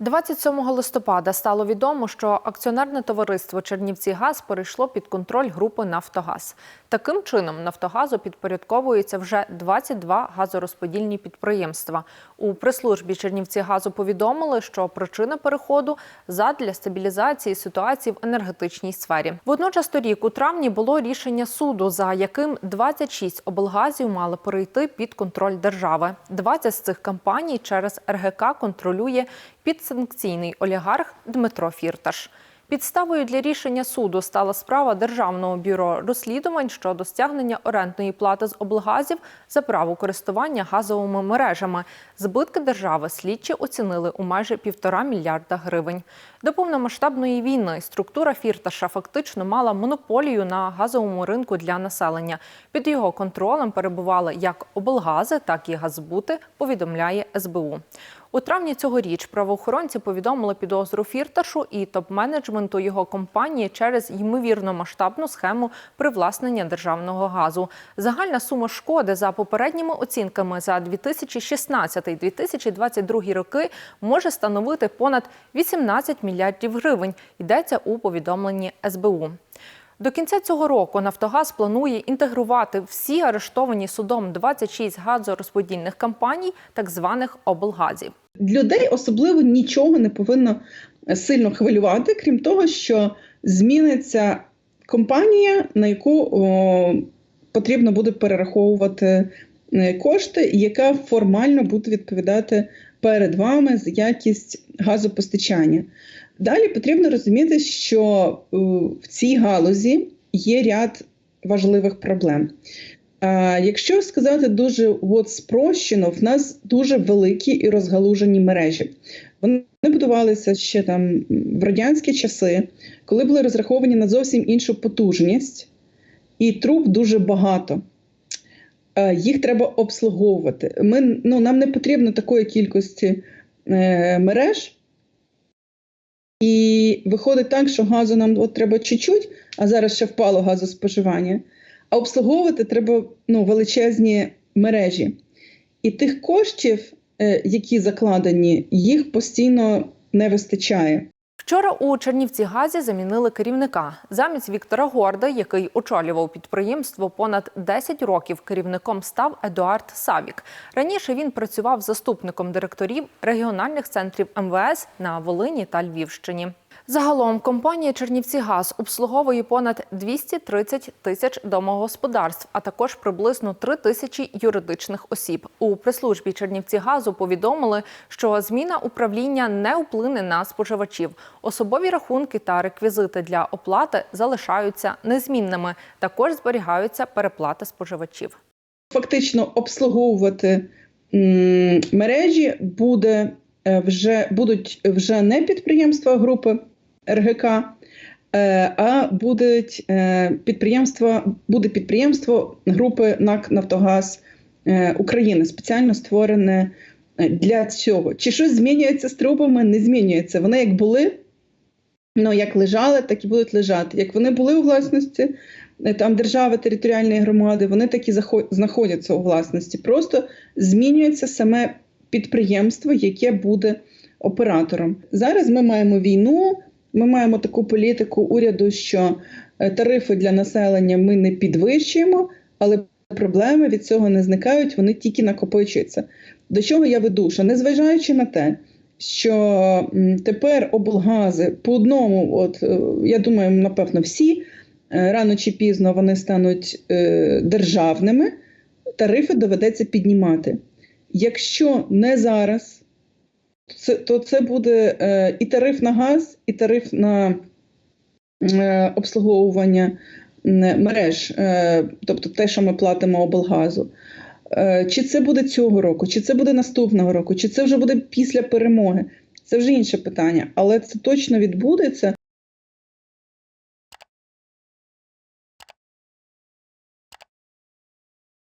27 листопада стало відомо, що акціонерне товариство Чернівці Газ перейшло під контроль групи Нафтогаз. Таким чином, Нафтогазу підпорядковується вже 22 газорозподільні підприємства. У прес-службі Чернівці Газу повідомили, що причина переходу задля стабілізації ситуації в енергетичній сфері. Водночас торік у травні було рішення суду, за яким 26 облгазів мали перейти під контроль держави. 20 з цих компаній через РГК контролює підсанкційний олігарх Дмитро Фірташ. Підставою для рішення суду стала справа Державного бюро розслідувань щодо стягнення орендної плати з облгазів за право користування газовими мережами. Збитки держави слідчі оцінили у майже півтора мільярда гривень. До повномасштабної війни структура Фірташа фактично мала монополію на газовому ринку для населення. Під його контролем перебували як облгази, так і газбути, повідомляє СБУ. У травні цьогоріч правоохоронці повідомили підозру Фірташу і топ-менеджменту його компанії через ймовірно масштабну схему привласнення державного газу. Загальна сума шкоди за попередніми оцінками за 2016-2022 роки може становити понад 18 мільярдів гривень. Йдеться у повідомленні СБУ. До кінця цього року Нафтогаз планує інтегрувати всі арештовані судом 26 газорозподільних компаній, так званих облгазів. людей особливо нічого не повинно сильно хвилювати, крім того, що зміниться компанія, на яку о, потрібно буде перераховувати е, кошти, яка формально буде відповідати перед вами якість газопостачання. Далі потрібно розуміти, що е, в цій галузі є ряд важливих проблем. Якщо сказати дуже от спрощено, в нас дуже великі і розгалужені мережі. Вони будувалися ще там в радянські часи, коли були розраховані на зовсім іншу потужність, і труб дуже багато. Е, Їх треба обслуговувати. Ми, ну, нам не потрібно такої кількості е, мереж. І виходить так, що газу нам от треба чуть-чуть, а зараз ще впало газоспоживання. А обслуговувати треба ну, величезні мережі. І тих коштів, е, які закладені, їх постійно не вистачає. Вчора у Чернівці Газі замінили керівника. Замість Віктора Горда, який очолював підприємство понад 10 років, керівником став Едуард Савік. Раніше він працював заступником директорів регіональних центрів МВС на Волині та Львівщині. Загалом компанія Чернівці Газ обслуговує понад 230 тисяч домогосподарств, а також приблизно 3 тисячі юридичних осіб. У прес-службі Чернівці Газу повідомили, що зміна управління не вплине на споживачів. Особові рахунки та реквізити для оплати залишаються незмінними. Також зберігаються переплати споживачів. Фактично обслуговувати мережі буде е, вже будуть вже не підприємства групи РГК, е, а будуть е, підприємства, буде підприємство групи НАК Нафтогаз е, України, спеціально створене для цього. Чи щось змінюється з трубами? Не змінюється. Вони як були, ну як лежали, так і будуть лежати. Як вони були у власності там держави, територіальної громади, вони так і знаходяться у власності. Просто змінюється саме підприємство, яке буде оператором. Зараз ми маємо війну. Ми маємо таку політику уряду, що е, тарифи для населення ми не підвищуємо, але проблеми від цього не зникають, вони тільки накопичуються. До чого я веду? Що незважаючи на те, що тепер облгази по одному, от е, я думаю, напевно, всі е, рано чи пізно вони стануть державними, тарифи доведеться піднімати. Якщо не зараз, це, то це буде е, і тариф на газ, і тариф на е, обслуговування мереж, е, тобто те, що ми платимо облгазу. Е, чи це буде цього року, чи це буде наступного року, чи це вже буде після перемоги? Це вже інше питання, але це точно відбудеться.